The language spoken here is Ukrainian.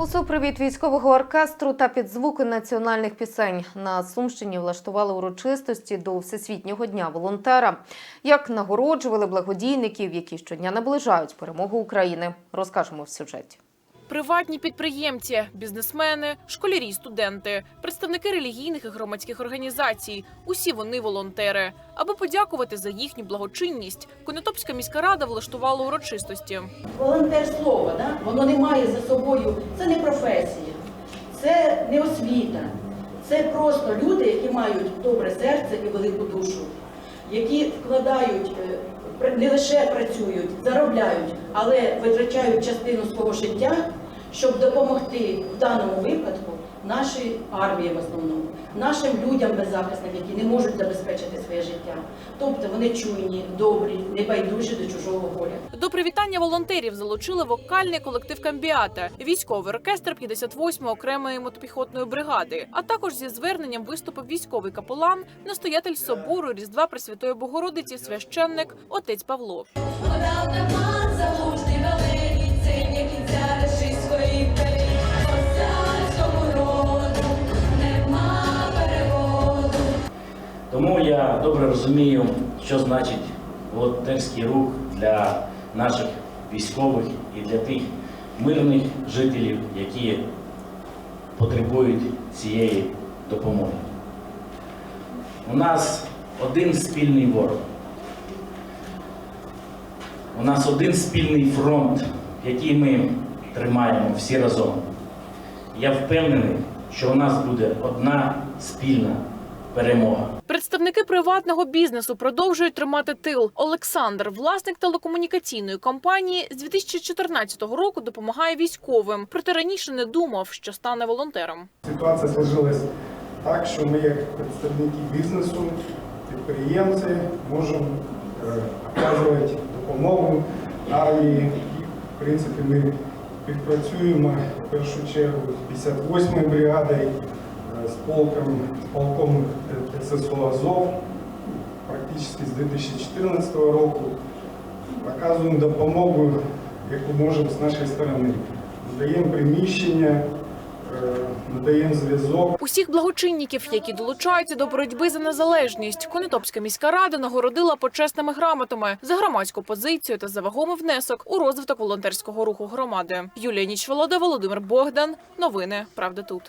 У супровід військового оркестру та під звуки національних пісень на Сумщині влаштували урочистості до Всесвітнього дня волонтера. Як нагороджували благодійників, які щодня наближають перемогу України, розкажемо в сюжеті. Приватні підприємці, бізнесмени, школярі, студенти, представники релігійних і громадських організацій усі вони волонтери. Аби подякувати за їхню благочинність, Конотопська міська рада влаштувала урочистості. волонтер слово, да? воно не має за собою, це не професія, це не освіта, це просто люди, які мають добре серце і велику душу, які вкладають, е, не лише працюють, заробляють, але витрачають частину свого життя, щоб допомогти в даному випадку нашій армії в основному, нашим людям беззахисним, які не можуть забезпечити своє життя. Тобто вони чуйні, добрі, небайдужі до чужого горя. До привітання волонтерів залучили вокальний колектив Камбіата, військовий оркестр 58-ї окремої мотопіхотної бригади. А також зі зверненням виступив військовий капелан, настоятель собору Різдва Пресвятої Богородиці, священник отець Павло. Подав Тому я добре розумію, що значить волонтерський рух для наших військових і для тих мирних жителів, які потребують цієї допомоги. У нас один спільний ворог. У нас один спільний фронт, який ми тримаємо всі разом. Я впевнений, що у нас буде одна спільна перемога. Представники приватного бізнесу продовжують тримати тил. Олександр, власник телекомунікаційної компанії, з 2014 року допомагає військовим. Проте раніше не думав, що стане волонтером. Ситуація сложилась так, що ми, як представники бізнесу, підприємці, можемо е, оказувати допомогу армії. В принципі, ми співпрацюємо в першу чергу з 58-ю бригадою, е, з полком, полком ССО Азов, практично з 2014 року. Оказуємо допомогу, яку можемо з нашої сторони. Надаємо приміщення, е, надаємо зв'язок. Усіх благочинників, які долучаються до боротьби за незалежність, Конотопська міська рада нагородила почесними грамотами за громадську позицію та за вагомий внесок у розвиток волонтерського руху громади. Юлія Нічволода, Володимир Богдан. Новини. Правда тут.